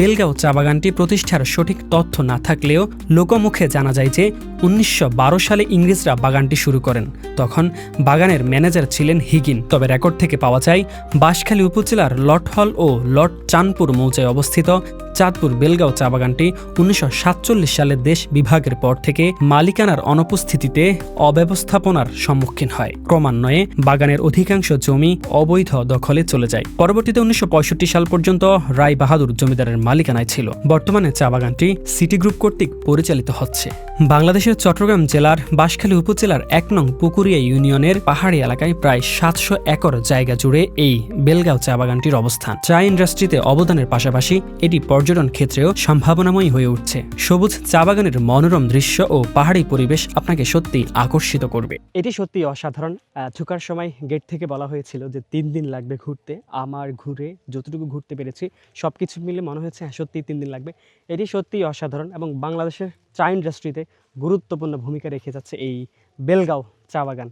বেলগাঁও চা বাগানটি প্রতিষ্ঠার সঠিক তথ্য না থাকলেও লোকমুখে জানা যায় যে উনিশশো বারো সালে ইংরেজরা বাগানটি শুরু করেন। তখন বাগানের ম্যানেজার ছিলেন হিগিন। তবে রেকর্ড থেকে পাওয়া যায়, বাঁশখালী উপজেলার লটহল ও লট চাঁদপুর মৌজায় অবস্থিত চাঁদপুর বেলগাঁও চা বাগানটি উনিশশো সাতচল্লিশ সালে দেশ বিভাগের পর থেকে মালিকানার অনুপস্থিতিতে অব্যবস্থাপনার সম্মুখীন হয়। ক্রমান্বয়ে বাগানের অধিকাংশ জমি অবৈধ দখলে চলে যায়। পরবর্তীতে উনিশশো পঁয়ষট্টি সাল পর্যন্ত রায় বাহাদুর জমিদারের মালিকানায় ছিল। বর্তমানে চা বাগানটি সিটি গ্রুপ কর্তৃক পরিচালিত হচ্ছে। বাংলাদেশের চট্টগ্রাম জেলার বাঁশখালী উপজেলার এক নং পুকুরিয়া ইউনিয়নের পাহাড়ি এলাকায় প্রায় সাতশো একর জায়গা জুড়ে এই বেলগাঁও চা বাগানটির অবস্থান। চা ইন্ডাস্ট্রিতে অবদানের পাশাপাশি এটি পর্যটন ক্ষেত্রেও সম্ভাবনাময়ী হয়ে উঠছে। সবুজ চা বাগানের মনোরম দৃশ্য ও পাহাড়ি পরিবেশ আপনাকে সত্যি আকর্ষিত করবে। এটি সত্যি অসাধারণ। ঢুকার সময় গেট থেকে বলা হয়েছিল যে তিন দিন লাগবে ঘুরতে। আমার ঘুরে যতটুকু ঘুরতে পেরেছি সব কিছু মিলে মনে হয়েছে হ্যাঁ সত্যিই তিন দিন লাগবে। এটি সত্যিই অসাধারণ এবং বাংলাদেশের চা ইন্ডাস্ট্রিতে গুরুত্বপূর্ণ ভূমিকা রেখে যাচ্ছে এই বেলগাঁও চা বাগান।